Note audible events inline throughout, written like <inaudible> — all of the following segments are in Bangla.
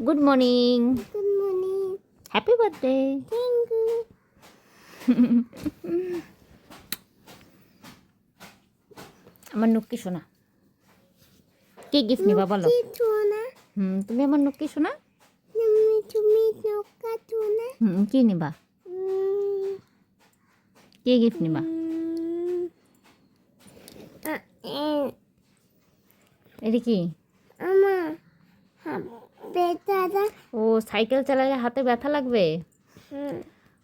Good morning Good morning. Happy birthday Thank you. <laughs> আমার নুক্কি শোনা কি গিফট নিবা বলো. হুম তুমি আমার নুক্কি শোনা tumi noka tuna. হুম কি নিবা. কি গিফট নিবা. এটা কি Ama. ও সাইকেল চালালে হাতে ব্যথা লাগবে.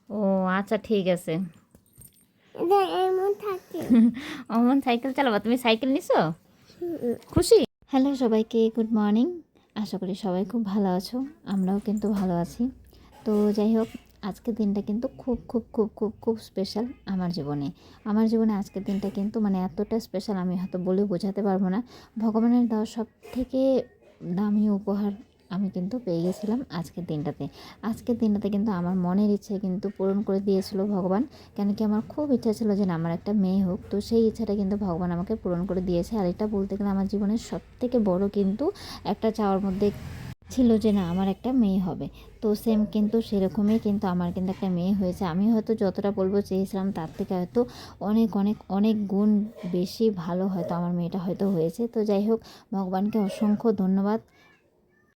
ও আচ্ছা ঠিক আছে। <laughs> অমন সাইকেল চালাবা। তুমি সাইকেল নিছো? খুশি? হ্যালো সবাইকে গুড মর্নিং। আশা করি সবাই খুব ভালো আছো। আমরাও কিন্তু ভালো আছি। তো যাই হোক আজকের দিনটা কিন্তু খুব খুব খুব খুব খুব স্পেশাল আমার জীবনে। আমার জীবনে আজকের দিনটা কিন্তু মানে এতটা স্পেশাল আমি হয়তো বলে বোঝাতে পারব না। ভগবানের দেওয়া সব থেকে দামি উপহার আমি কিন্তু পেয়ে গেছিলাম আজকের দিনটাতে। আজকের দিনটাতে কিন্তু আমার মনের ইচ্ছে কিন্তু পূরণ করে দিয়েছিল ভগবান। কেন কি আমার খুব ইচ্ছা ছিল যে না আমার একটা মেয়ে হোক। তো সেই ইচ্ছাটা কিন্তু ভগবান আমাকে পূরণ করে দিয়েছে। আর এটা বলতে গেলে আমার জীবনের সব থেকে বড় কিন্তু একটা চাওয়ার মধ্যে ছিল যে না, আমার একটা মেয়ে হবে। তো সেম কিন্তু সেরকমই কিন্তু আমার কিন্তু একটা মেয়ে হয়েছে। আমি হয়তো যতটা বলব চেয়েছিলাম, তার থেকে হয়তো অনেক অনেক অনেক গুণ বেশি ভালো হয়তো আমার মেয়েটা হয়তো হয়েছে। তো যাই হোক, ভগবানকে অসংখ্য ধন্যবাদ।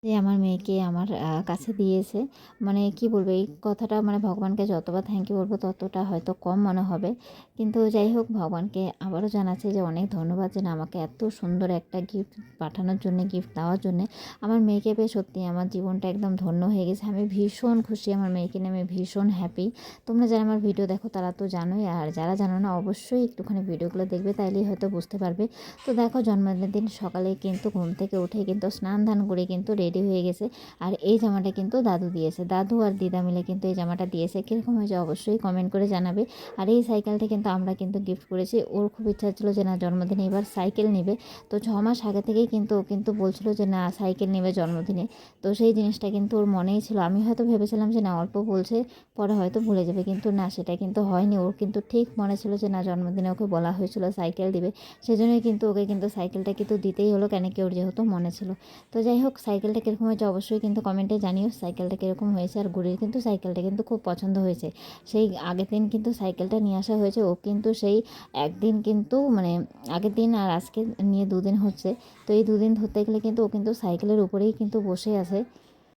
যে আমার মেয়েকে আমার কাছে দিয়েছে। মানে কি বলব, এই কথাটা মানে ভগবানকে যতবার থ্যাংক ইউ বলব, ততটা হয়তো কম মনে হবে। কিন্তু যাই হোক, ভগবানকে আবারও জানাচ্ছি যে অনেক ধন্যবাদ যে না আমাকে এত সুন্দর একটা গিফট পাঠানোর জন্য গিফট দেওয়ার জন্য। আমার মেয়েকে পেয়ে সত্যি আমার জীবনটা একদম ধন্য হয়ে গেছে। আমি ভীষণ খুশি আমার মেয়েকে নিয়ে, আমি ভীষণ হ্যাপি তোমরা যারা আমার ভিডিও দেখো, তারা তো জানোই। আর যারা জানো না, অবশ্যই একটুখানি ভিডিওগুলো দেখবে, তাইলেই হয়তো বুঝতে পারবে। তো দেখো, জন্মদিনের দিন সকালে কিন্তু ঘুম থেকে উঠে কিন্তু স্নান ধান করে কিন্তু রেডি হয়ে গেছে। আর এই জামাটা কিন্তু দাদু দিয়েছে। দাদু আর দিদা মিলে কিন্তু এই জামাটা দিয়েছে। কীরকম হয়েছে অবশ্যই কমেন্ট করে জানাবে। আর এই সাইকেলটা কিন্তু আমরা কিন্তু গিফট করেছি। ওর খুব ইচ্ছা ছিল যে না, জন্মদিনে এবার সাইকেল নেবে। তো ছ মাস আগে থেকেই কিন্তু ও কিন্তু বলছিল যে, না সাইকেল নেবে জন্মদিনে। তো সেই জিনিসটা কিন্তু ওর মনেই ছিল। আমি হয়তো ভেবেছিলাম যে, না, অল্প বলছে, পরে হয়তো ভুলে যাবে। কিন্তু না, সেটা কিন্তু হয়নি। ওর কিন্তু ঠিক মনে ছিল যে, না, জন্মদিনে ওকে বলা হয়েছিল সাইকেল দিবে। সেজন্যই কিন্তু ওকে কিন্তু সাইকেলটা কিন্তু দিতেই হলো, কেন কি ওর যেহেতু মনে ছিল। তো যাই হোক সাইকেলটা কীরকম হয়েছে অবশ্যই কিন্তু কমেন্টে জানিও। সাইকেলটা কীরকম হয়েছে আর গুড়ির কিন্তু সাইকেলটা কিন্তু খুব পছন্দ হয়েছে। সেই আগের দিন কিন্তু সাইকেলটা নিয়ে আসা হয়েছে। ও কিন্তু সেই একদিন কিন্তু মানে আগের দিন আর আজকে নিয়ে দুদিন হচ্ছে। তো এই দুদিন ধরতে গেলে কিন্তু ও কিন্তু সাইকেলের উপরেই কিন্তু বসে আছে।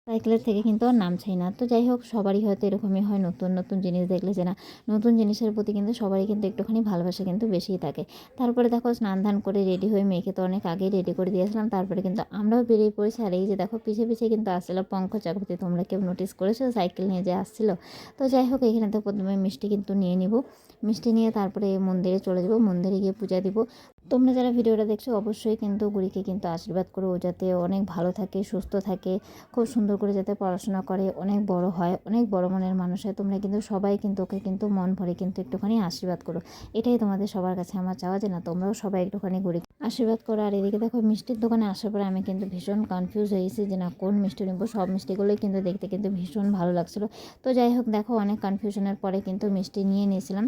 সাইকেলের থেকে কিন্তু আর নামছেই না। তো যাই হোক, সবারই হয়তো এরকমই হয় নতুন নতুন জিনিস দেখলে যে না, নতুন জিনিসের প্রতি কিন্তু সবারই কিন্তু একটুখানি ভালোবাসা কিন্তু বেশিই থাকে। তারপরে দেখো, স্নান ধান করে রেডি হয়ে মেয়েকে তো অনেক আগেই রেডি করে দিয়েছিলাম। তারপরে কিন্তু আমরাও বেরিয়ে পড়েছি। আর এই যে দেখো পিছিয়ে পিছিয়ে কিন্তু আসছিল পঙ্কজ চাকরিতে তোমরা কেউ নোটিস করেছ? সাইকেল নিয়ে যে আসছিল। তো যাই হোক, এখানে তো প্রথমে মিষ্টি কিন্তু নিয়ে নিব। মিষ্টি নিয়ে তারপরে মন্দিরে চলে যাব। মন্দিরে গিয়ে পূজা দিব। তোমরা যারা ভিডিওটা দেখছ, অবশ্যই কিন্তু গুড়িকে কিন্তু আশীর্বাদ করো ও যাতে অনেক ভালো থাকে, সুস্থ থাকে, খুব সুন্দর করে যাতে পড়াশোনা করে, অনেক বড় হয়, অনেক বড় মনের মানুষ হয়। তোমরা কিন্তু সবাই কিন্তু ওকে কিন্তু মন ভরে কিন্তু একটুখানি আশীর্বাদ করো। এটাই তোমাদের সবার কাছে আমার চাওয়া যে না, তোমরাও সবাই একটুখানি গুড়ি আশীর্বাদ করো। আর এদিকে দেখো, মিষ্টির দোকানে আসার পরে আমি কিন্তু ভীষণ কনফিউজ হয়েছি যে না, কোন মিষ্টি নেব? সব মিষ্টিগুলোই কিন্তু দেখতে কিন্তু ভীষণ ভালো লাগছিল। তো যাই হোক, দেখো অনেক কনফিউশনের পরে কিন্তু মিষ্টি নিয়ে নিয়েছিলাম।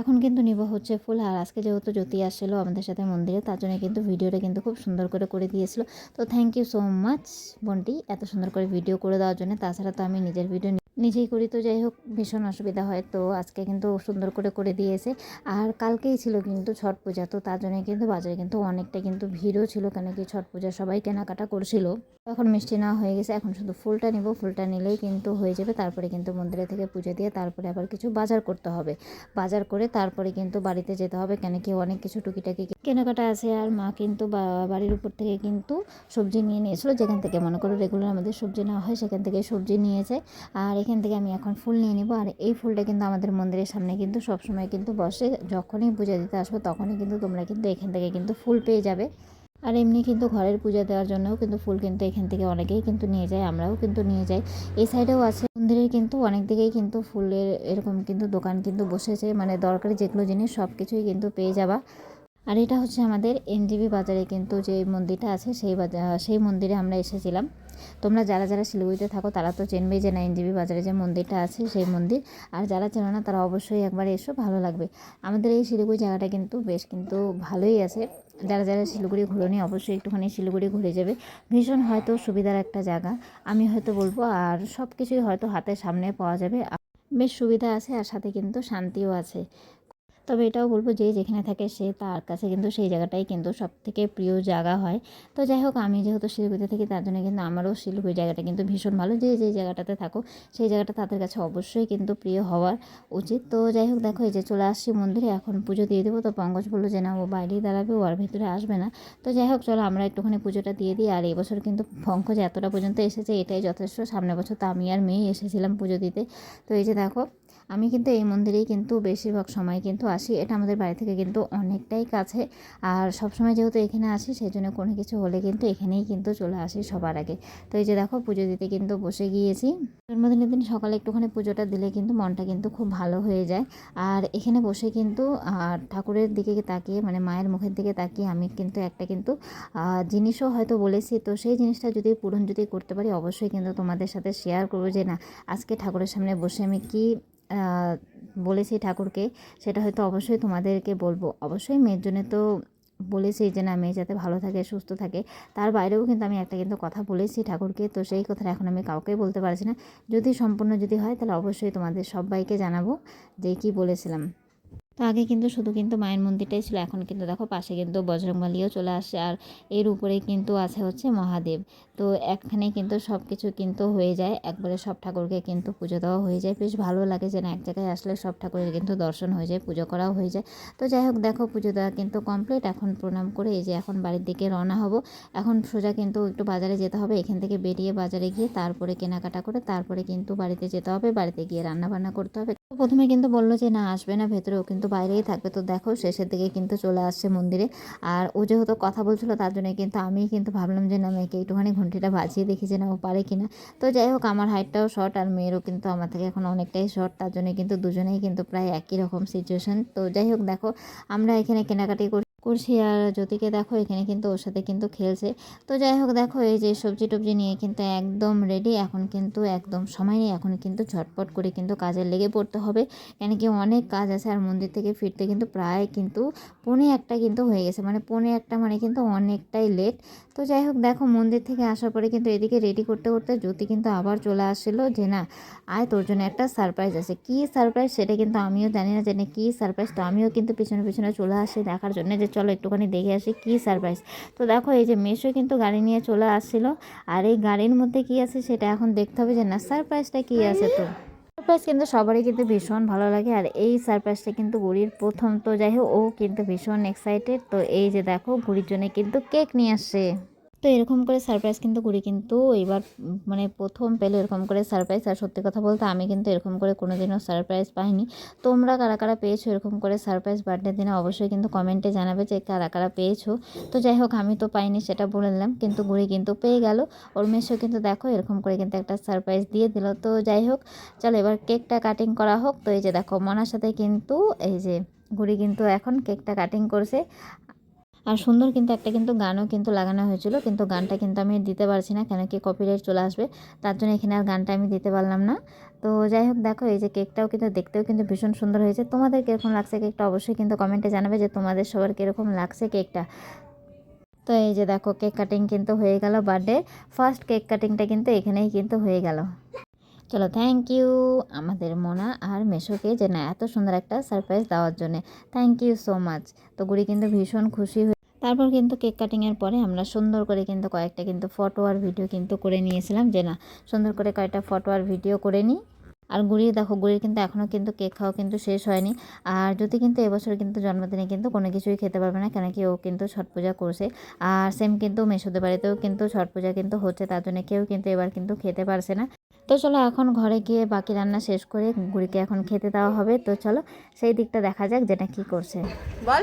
এখন কিন্তু নিব হচ্ছে ফুল। আর আজকে যেহেতু জ্যোতি আসছিল আমাদের সাথে মন্দিরে, তার জন্য কিন্তু ভিডিওটা কিন্তু খুব সুন্দর করে করে দিয়েছিল। তো থ্যাংক ইউ সো মাচ বোনটি, এত সুন্দর করে ভিডিও করে দেওয়ার জন্য। তাছাড়া তো আমি নিজের ভিডিও নিজেই করি, তো যাই হোক, ভীষণ অসুবিধা হয়। তো আজকে কিন্তু সুন্দর করে করে দিয়েছে। আর কালকেই ছিল কিন্তু ছট পূজা, তো তার জন্য কিন্তু বাজারে কিন্তু অনেকটা কিন্তু ভিড়ও ছিল কেন কি ছট পূজা সবাই কেনাকাটা করছিল। এখন মিষ্টি না হয়ে গেছে, এখন শুধু ফুলটা নিব। ফুলটা নিলেই কিন্তু হয়ে যাবে। তারপরে কিন্তু মন্দিরে থেকে পুজো দিয়ে তারপরে আবার কিছু বাজার করতে হবে। বাজার করে তারপরে কিন্তু বাড়িতে যেতে হবে। কেন কি অনেক কিছু টুকিটাকি কেনাকাটা আছে আর মা কিন্তু বাড়ির উপর থেকে কিন্তু সবজি নিয়ে নিয়েছিল। যেখান থেকে মনে করো রেগুলার আমাদের সবজি নেওয়া হয়, সেখান থেকে সবজি নিয়েছে। আর এখান থেকে আমি এখন ফুল নিয়ে নিব। আর এই ফুলটা কিন্তু আমাদের মন্দিরের সামনে কিন্তু সবসময় কিন্তু বসে। যখনই পূজা দিতে আসব, তখনই কিন্তু তোমরা কিন্তু এখান থেকে কিন্তু ফুল পেয়ে যাবে। আর এমনি কিন্তু ঘরের পূজা দেওয়ার জন্যও কিন্তু ফুল কিন্তু এখান থেকে অনেকেই কিন্তু নিয়ে যায়, আমরাও কিন্তু নিয়ে যাই। এই সাইডেও আছে মন্দিরের কিন্তু অনেক দিকেই কিন্তু ফুলের এরকম কিন্তু দোকান কিন্তু বসেছে। মানে দরকারি যেগুলো জিনিস সব কিছুই কিন্তু পেয়ে যাবা। আর এটা হচ্ছে আমাদের এনজিবি বাজারে কিন্তু যে মন্দিরটা আছে, সেই বাজার সেই মন্দিরে আমরা এসেছিলাম। তোমরা যারা যারা শিলিগুড়িতে থাকো, তারা তো চেনবেই যে না এনজিবি বাজারে যে মন্দিরটা আছে, সেই মন্দির। আর যারা চেনো না, তারা অবশ্যই একবার এসো, ভালো লাগবে। আমাদের এই শিলিগুড়ি জায়গাটা কিন্তু বেশ কিন্তু ভালোই আছে। যারা যারা শিলিগুড়ি ঘুরোনি, অবশ্যই একটুখানি শিলিগুড়ি ঘুরে যাবে। ভীষণ হয়তো সুবিধার একটা জায়গা। আমি হয়তো বলব, আর সব কিছুই হয়তো হাতের সামনে পাওয়া যাবে। বেশ সুবিধা আছে, আর সাথে কিন্তু শান্তিও আছে। তবে এটাও বলব যে যেখানে থাকে সে তার কাছে কিন্তু সেই জায়গাটাই কিন্তু সব থেকে প্রিয় জায়গা হয়। তো যাই হোক, আমি যেহেতু শিলিগুড়িতে থাকি, তার জন্য কিন্তু আমারও শিলিগুড়ি জায়গাটা কিন্তু ভীষণ ভালো। যে যে জায়গাটাতে থাকো সেই জায়গাটা তাদের কাছে অবশ্যই কিন্তু প্রিয় হওয়ার উচিত। তো যাই হোক, দেখো এই যে চলে আসছি মন্দিরে, এখন পুজো দিয়ে দেবো। তো পঙ্কজ বলল যে, না, ও বাইরেই দাঁড়াবে, ও আর ভেতরে আসবে না। তো যাই হোক, চলো আমরা একটুখানি পুজোটা দিয়ে দিই। আর এবছর কিন্তু পঙ্কজ এতটা পর্যন্ত এসেছে, এটাই যথেষ্ট। সামনের বছর তো আমি আর মেয়ে এসেছিলাম পুজো দিতে। তো এই যে দেখো আমি কিন্তু এই মন্দিরেই কিন্তু বেশিরভাগ সময় কিন্তু আসি। এটা আমাদের বাড়ি থেকে কিন্তু অনেকটাই কাছে। আর সবসময় যেহেতু এখানে আসি সেই জন্য কোনো কিছু হলে কিন্তু এখানেই কিন্তু চলে আসি সবার আগে। তো এই যে দেখো, পুজো দিতে কিন্তু বসে গিয়েছি। জন্মদিনের দিন সকালে একটুখানি পুজোটা দিলে কিন্তু মনটা কিন্তু খুব ভালো হয়ে যায়। আর এখানে বসে কিন্তু ঠাকুরের দিকে তাকিয়ে মানে মায়ের মুখের দিকে তাকিয়ে আমি কিন্তু একটা কিন্তু জিনিসও হয়তো বলেছি। তো সেই জিনিসটা যদি পূরণ যদি করতে পারি, অবশ্যই কিন্তু তোমাদের সাথে শেয়ার করব যে না, আজকে ঠাকুরের সামনে বসে আমি কি বলেছি ঠাকুরকে, সেটা হয়তো অবশ্যই তোমাদেরকে বলব। অবশ্যই মেয়ের জন্য তো বলেছি যে না, মেয়ে যাতে ভালো থাকে, সুস্থ থাকে, তার বাইরেও কিন্তু আমি একটা কিন্তু কথা বলেছি ঠাকুরকে, তো সেই কথাটা এখন আমি কাউকে বলতে পারছি না। যদি সম্পূর্ণ যদি হয়, তাহলে অবশ্যই তোমাদের সবাইকে জানাব যে কি বলেছিলাম। তো আগে কিন্তু শুধু কিন্তু মায়ের মন্দিরটাই ছিল, এখন কিন্তু দেখো পাশে কিন্তু বজরংবলিও চলে আসে আর এর উপরে কিন্তু আছে হচ্ছে মহাদেব। তো একখানে কিন্তু সব কিছু কিন্তু হয়ে যায়, একবারে সব ঠাকুরকে কিন্তু পুজো দেওয়া হয়ে যায়। বেশ ভালো লাগে যে না এক জায়গায় আসলে সব ঠাকুরের কিন্তু দর্শন হয়ে যায়, পুজো করাও হয়ে যায়। তো যাই হোক দেখো পুজো দেওয়া কিন্তু কমপ্লিট এখন প্রণাম করে এই যে এখন বাড়ির দিকে রওনা হব। এখন সোজা কিন্তু একটু বাজারে যেতে হবে, এখান থেকে বেরিয়ে বাজারে গিয়ে তারপরে কেনাকাটা করে তারপরে কিন্তু বাড়িতে যেতে হবে, বাড়িতে গিয়ে রান্না বান্না করতে হবে। প্রথমে কিন্তু বলল যে, না, আসবে না ভেতরেও, কিন্তু বাইরেই থাকবে। তো দেখো, শেষের দিকে কিন্তু চলে আসছে মন্দিরে। আর ও যেহেতু কথা বলছিল, তার জন্য কিন্তু আমি কিন্তু ভাবলাম যে, না, মেয়েকে একটুখানি ঘন্টিটা বাজিয়ে দেখি যে, না, ও পারে কি না তো যাই হোক, আমার হাইটটাও শর্ট আর মেয়েরও কিন্তু আমার থেকে এখন অনেকটাই শর্ট, তার জন্য কিন্তু দুজনেই কিন্তু প্রায় একই রকম সিচুয়েশন তো যাই হোক, দেখো, আমরা এখানে কেনাকাটি কর- করছি আর জ্যোতিকে দেখো, এখানে কিন্তু ওর সাথে কিন্তু খেলছে। তো যাই হোক, দেখো, এই যে সবজি টবজি নিয়ে কিন্তু একদম রেডি এখন কিন্তু একদম সময় নেই। এখন কিন্তু ঝটপট করে কিন্তু কাজে লেগে পড়তে হবে। কেন কি অনেক কাজ আছে আর মন্দির থেকে ফিরতে কিন্তু প্রায় কিন্তু পৌনে একটা কিন্তু হয়ে গেছে। মানে পৌনে একটা মানে কিন্তু অনেকটাই লেট তো যাই হোক, দেখো, মন্দির থেকে আসার পরে কিন্তু এদিকে রেডি করতে করতে জ্যোতি কিন্তু আবার চলে আসছিল যে, না, আয়, তোর জন্য একটা সারপ্রাইজ আছে। কী সারপ্রাইজ সেটা কিন্তু আমিও জানি না জানি কী সারপ্রাইজ তো আমিও কিন্তু পিছনে পিছনে চলে আসি দেখার জন্য যে চলো একটুখানি দেখে আসি কি সারপ্রাইজ তো দেখো, এই যে মেশো কিন্তু গাড়ি নিয়ে চলে আসছিল। আর এই গাড়ির মধ্যে কি আছে সেটা এখন দেখতে হবে যে, না সারপ্রাইজটা কী আছে তো? সারপ্রাইজ কিন্তু সবারই কিন্তু ভীষণ ভালো লাগে। আর এই সারপ্রাইজটা কিন্তু গুড়ির প্রথম। তো যাই হোক, ও কিন্তু ভীষণ এক্সাইটেড তো এই যে দেখো, গুড়ির জন্য কিন্তু কেক নিয়ে আসছে। তো এরকম করে সারপ্রাইজ কিন্তু গুড়ি কিন্তু এবার মানে প্রথম পেলে এরকম করে সারপ্রাইজ আর সত্যি কথা বলতে আমি কিন্তু এরকম করে কোনোদিনও সারপ্রাইজ পাইনি। তোমরা কারা কারা পেয়েছ এরকম করে সারপ্রাইজ বার্থডে দিনে অবশ্যই কিন্তু কমেন্টে জানাবে যে কারা কারা পেয়েছ। তো যাই হোক, আমি তো পাইনি সেটা বলে নিলাম, কিন্তু গুড়ি কিন্তু পেয়ে গেল। ওর মেশো কিন্তু দেখো এরকম করে কিন্তু একটা সারপ্রাইজ দিয়ে দিল। তো যাই হোক, চলো এবার কেকটা কাটিং করা হোক। তো এই যে দেখো, মনার সাথে কিন্তু এই যে গুড়ি কিন্তু এখন কেকটা কাটিং করছে। আর সুন্দর কিন্তু একটা কিন্তু গানও কিন্তু লাগানো হয়েছিল, কিন্তু গানটা কিন্তু আমি দিতে পারছি না, কেন কি কপিরাইট চলে আসবে, তার জন্য এখানে আর গানটা আমি দিতে পারলাম না। তো যাই হোক, দেখো এই যে কেকটাও কিন্তু দেখতেও কিন্তু ভীষণ সুন্দর হয়েছে। তোমাদের কীরকম লাগছে কেকটা অবশ্যই কিন্তু কমেন্টে জানাবে যে তোমাদের সবার কীরকম লাগছে কেকটা। তো এই যে দেখো, কেক কাটিং কিন্তু হয়ে গেল বার্থডে ফার্স্ট কেক কাটিংটা কিন্তু এখানেই কিন্তু হয়ে গেল। চলো থ্যাংক ইউ আমাদের মোনা আর মেশোকে যে না এত সুন্দর একটা সারপ্রাইজ দেওয়ার জন্য। থ্যাংক ইউ সো মাচ তো গুড়ি কিন্তু ভীষণ খুশি তারপর কিন্তু কেক কাটিংয়ের পরে আমরা সুন্দর করে কিন্তু কয়েকটা কিন্তু ফটো আর ভিডিও কিন্তু করে নিয়েছিলাম। যে না সুন্দর করে কয়েকটা ফটো আর ভিডিও করে নিই। আর গুড়িয়ে দেখো গুড়ির কিন্তু এখনও কিন্তু কেক খাওয়া কিন্তু শেষ হয়নি। আর যদি কিন্তু এবছর কিন্তু জন্মদিনে কিন্তু কোনো কিছুই খেতে পারবে না কেন কি ও কিন্তু ছট পূজা করছে। আর সেম কিন্তু মেসোদের বাড়িতেও কিন্তু ছট পূজা কিন্তু হচ্ছে তার জন্য কেউ কিন্তু এবার কিন্তু খেতে পারছে না। তো চলো এখন ঘরে গিয়ে বাকি রান্না শেষ করে গুড়িকে এখন খেতে দেওয়া হবে। তো চলো সেই দিকটা দেখা যাক যেটা কি করছে। বল।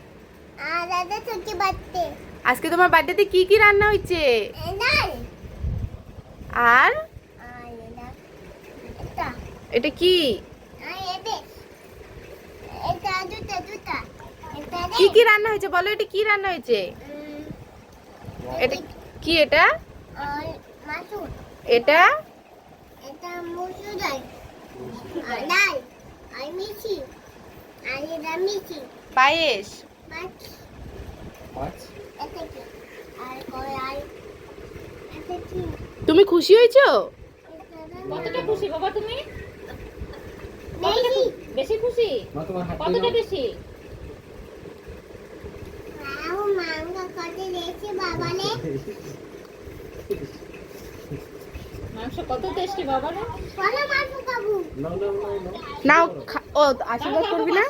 আজকে তোমার বার্থডেতে কি কি রান্না হয়েছে? আর? এটা। এটা কি? কি কি রান্না হয়েছে? বলো এটা কি রান্না হয়েছে? এটা কি এটা? এটা? পায়েস? তুমি খুশি হয়েছো? কতটা খুশি বাবা তুমি? বেশি। বেশি খুশি? কতটা বেশি? মাংস কত টেস্টি বাবা রে বলো মাংস খাব। নাও নাও নাও নাও। নাও খা- ও আশীর্বাদ করবি না?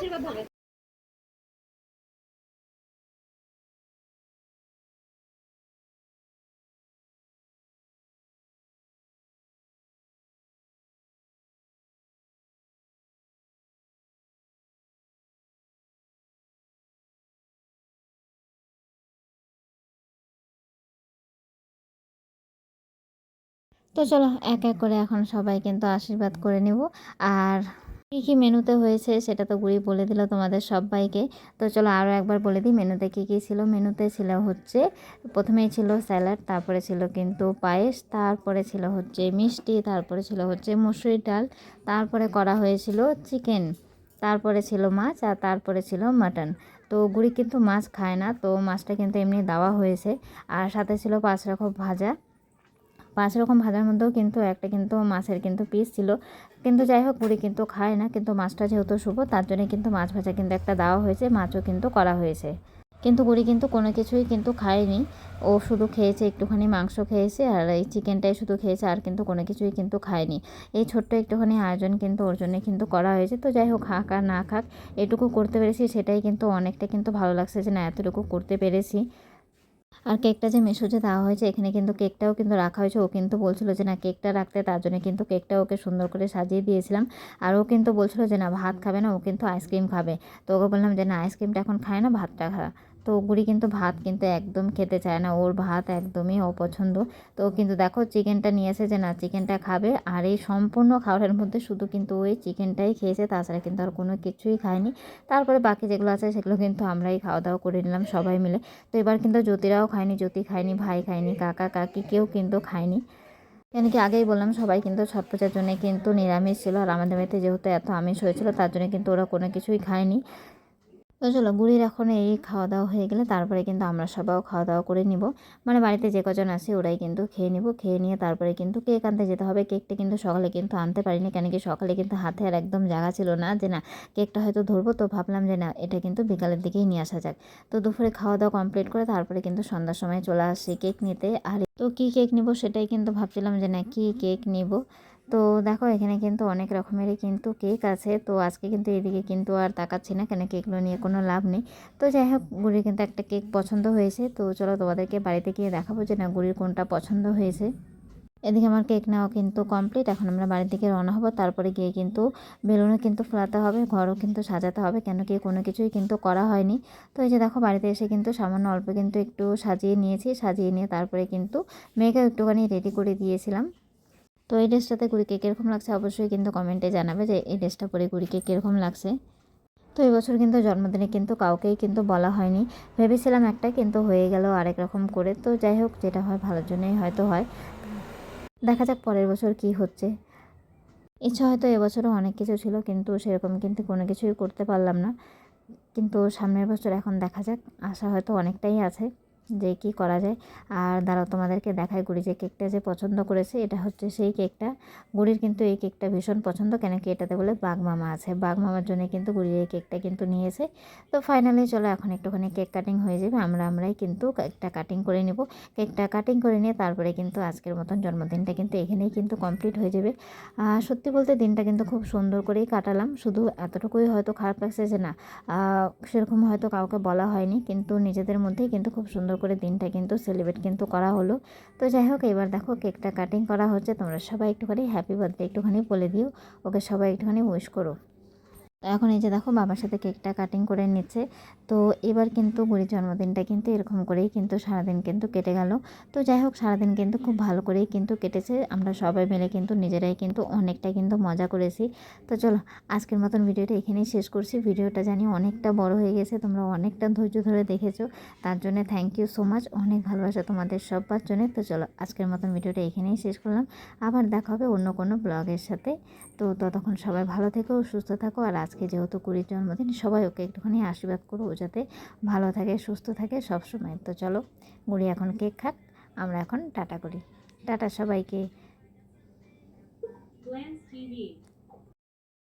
তো চলো এক এক করে এখন সবাই কিন্তু আশীর্বাদ করে নেব। আর কী কী মেনুতে হয়েছে সেটা তো গুড়ি বলে দিল তোমাদের সবাইকে। তো চলো আরও একবার বলে দিই, মেনুতে কী কী ছিল? মেনুতে ছিল হচ্ছে, প্রথমেই ছিল স্যালাড, তারপরে ছিল কিন্তু পায়েস, তারপরে ছিল হচ্ছে মিষ্টি, তারপরে ছিল হচ্ছে মুসুরির ডাল, তারপরে করা হয়েছিল চিকেন, তারপরে ছিল মাছ আর তারপরে ছিল মাটন। তো গুড়ি কিন্তু মাছ খায় না, তো মাছটা কিন্তু এমনি দেওয়া হয়েছে। আর সাথে ছিল পাঁচ রকম ভাজা। পাঁচ রকম ভাজার মধ্যেও কিন্তু একটা কিন্তু মাছের কিন্তু পিস ছিল। কিন্তু যাই হোক পুরি কিন্তু খায় না, কিন্তু মাছটা যেহেতু শুভ, তার জন্য কিন্তু মাছ ভাজা কিন্তু একটা দেওয়া হয়েছে, মাছও কিন্তু করা হয়েছে। কিন্তু গুড়ি কিন্তু কোনো কিছুই কিন্তু খায়নি। ও শুধু খেয়েছে, একটুখানি মাংস খেয়েছে, আর এই চিকেনটাই শুধু খেয়েছে, আর কিন্তু কোনো কিছুই কিন্তু খায়নি। এই ছোট্ট একটুখানি আয়োজন কিন্তু ওর জন্য কিন্তু করা হয়েছে। তো যাই হোক, খাক আর না খাক, এটুকু করতে পেরেছি, সেটাই কিন্তু অনেকটা কিন্তু ভালো লাগছে যে না, এতটুকু করতে পেরেছি। আর কেকটা যে মেসোজে দেওয়া হয়েছে, এখানে কিন্তু কেকটাও কিন্তু রাখা হয়েছে। ও কিন্তু বলছিল যে, না, কেকটা রাখতে। তার জন্য কিন্তু কেকটা ওকে সুন্দর করে সাজিয়ে দিয়েছিলাম। আর ও কিন্তু বলছিল যে, না, ভাত খাবে না, ও কিন্তু আইসক্রিম খাবে। তো ওকে বললাম যে, না, আইসক্রিমটা এখন খায় না, ভাতটা খা। তো গুড়ি কিন্তু ভাত কিন্তু একদম খেতে চায় না। ওর ভাত একদমই অপছন্দ। তো কিন্তু দেখো চিকেনটা নিয়ে এসেছে না চিকেনটা খাবে আর এই সম্পূর্ণ খাবারের মধ্যে শুধু কিন্তু ওই চিকেনটাই খেয়েছে, তাছাড়া কিন্তু আর কোনো কিছুই খায়নি। তারপরে বাকি যেগুলো আছে সেগুলো কিন্তু আমরাই খাওয়া দাওয়া করে নিলাম সবাই মিলে। তো এবার কিন্তু জ্যোতিরাও খায়নি, জ্যোতি খায়নি, ভাই খায়নি, কাকা, কাকি কেউ কিন্তু খায়নি। কেন কি আগেই বললাম সবাই কিন্তু ছট পূজার জন্য কিন্তু নিরামিষ ছিল আর আমাদের বাড়িতে যেহেতু এত আমিষ হয়েছিল তার জন্য কিন্তু ওরা কোনো কিছুই খায়নি। তো চলো বুড়ির এখন এই খাওয়া দাওয়া হয়ে গেলে তারপরে কিন্তু আমরা সবাও খাওয়া দাওয়া করে নিব। মানে বাড়িতে যে কজন আছে ওরাই কিন্তু খেয়ে নিব। খেয়ে নিয়ে তারপরে কিন্তু কেক আনতে যেতে হবে। কেকটা কিন্তু সকালে কিন্তু আনতে পারিনি কেন কি সকালে কিন্তু হাতে আর একদম জায়গা ছিল না যে না কেকটা হয়তো ধরবো। তো ভাবলাম যে না, এটা কিন্তু বিকালের দিকেই নিয়ে আসা যাক। তো দুপুরে খাওয়া দাওয়া কমপ্লিট করে তারপরে কিন্তু সন্ধ্যার সময় চলে আসি কেক নিতে। আর তো কী কেক নিব সেটাই কিন্তু ভাবছিলাম যে না কী কেক নিব। তো দেখো, এখানে কিন্তু অনেক রকমেরই কিন্তু কেক আছে। তো আজকে কিন্তু এদিকে কিন্তু আর তাকাচ্ছি না, কেন কেকগুলো নিয়ে কোনো লাভ নেই। তো যাই হোক, গুড়ির কিন্তু একটা কেক পছন্দ হয়েছে। তো চলো তোমাদেরকে বাড়িতে গিয়ে দেখাবো যে না গুড়ির কোনটা পছন্দ হয়েছে। এদিকে আমার কেক নেওয়া কিন্তু কমপ্লিট। এখন আমরা বাড়ির দিকে রওনা হব। তারপরে গিয়ে কিন্তু বেলুনও কিন্তু ফোলাতে হবে, ঘরও কিন্তু সাজাতে হবে, কেন কি কোনো কিছুই কিন্তু করা হয়নি। তো এই যে দেখো, বাড়িতে এসে কিন্তু সামান্য অল্প কিন্তু একটু সাজিয়ে নিয়েছি। সাজিয়ে নিয়ে তারপরে কিন্তু মেয়েকেও একটুখানি রেডি করে দিয়েছিলাম। তো এই ড্রেসটাতে গুড়িকে কীরকম লাগছে অবশ্যই কিন্তু কমেন্টে জানাবে যে এই ড্রেসটা পরে গুড়িকে কীরকম লাগছে। তো এবছর কিন্তু জন্মদিনে কিন্তু কাউকেই কিন্তু বলা হয়নি। ভেবেছিলাম একটা কিন্তু হয়ে গেল আরেক রকম করে। তো যাই হোক, যেটা হয় ভালোর জন্যই হয়তো হয়। দেখা যাক পরের বছর কি হচ্ছে। ইচ্ছা হয়তো এবছরও অনেক কিছু ছিল, কিন্তু সেরকম কিন্তু কোনো কিছুই করতে পারলাম না। কিন্তু সামনের বছর এখন দেখা যাক, আশা হয়তো অনেকটাই আছে। যে কি করা যায়। আর দাঁড়াও, তোমাদেরকে দেখায় গুড়ি যে কেকটা যে পছন্দ করেছে, এটা হচ্ছে সেই কেকটা। গুড়ির কিন্তু এই কেকটা ভীষণ পছন্দ, কেন কি এটাতে বলে বাঘ মামা আছে। বাঘ মামার জন্য কিন্তু গুড়ির এই কেকটা কিন্তু নিয়েছে। তো ফাইনালি চলো, এখন একটুখানি কেক কাটিং হয়ে যাবে। আমরা আমরাই কিন্তু কেকটা কাটিং করে নেব। কেকটা কাটিং করে নিয়ে তারপরে কিন্তু আজকের মতন জন্মদিনটা কিন্তু এখানেই কিন্তু কমপ্লিট হয়ে যাবে। সত্যি বলতে দিনটা কিন্তু খুব সুন্দর করেই কাটালাম। শুধু এতটুকুই হয়তো খারাপ লাগছে যে না সেরকম হয়তো কাউকে বলা হয়নি। কিন্তু নিজেদের মধ্যেই কিন্তু খুব সুন্দর করে দিনটা কিন্তু সেলিব্রেট কিন্তু করা হলো। তো যাই হোক, এবার দেখো কেকটা কাটিং করা হচ্ছে। তোমরা সবাই একটুখানি হ্যাপি বার্থডে একটুখানি বলে দিও। ওকে সবাই একটুখানি উইশ করো। তো এখন এই যে দেখো বাবার সাথে কেকটা কাটিং করে নিচ্ছে। তো এবার কিন্তু বুড়ির জন্মদিনটা কিন্তু এরকম করেই কিন্তু সারাদিন কিন্তু কেটে গেল। তো যাই হোক, সারাদিন কিন্তু খুব ভালো করেই কিন্তু কেটেছে। আমরা সবাই মিলে কিন্তু নিজেরাই কিন্তু অনেকটা কিন্তু মজা করেছি। তো চলো, আজকের মতন ভিডিওটা এখানেই শেষ করছি। ভিডিওটা জানি অনেকটা বড় হয়ে গেছে, তোমরা অনেকটা ধৈর্য ধরে দেখেছ। তার জন্য থ্যাংক ইউ সো মাচ অনেক ভালোবাসা তোমাদের সবার জন্য। তো চলো, আজকের মতন ভিডিওটা এখানেই শেষ করলাম। আবার দেখা হবে অন্য কোনো ব্লগের সাথে। তো ততক্ষণ সবাই ভালো থেকো, সুস্থ থাকো। আর আজকে যেহেতু কুড়ির জন্মদিন, সবাই ওকে একটুখানি আশীর্বাদ করো ও যাতে ভালো থাকে, সুস্থ থাকে সব সময় তো চলো গুড়ি এখন কেক খাক, আমরা এখন টাটা করি। টাটা সবাইকে.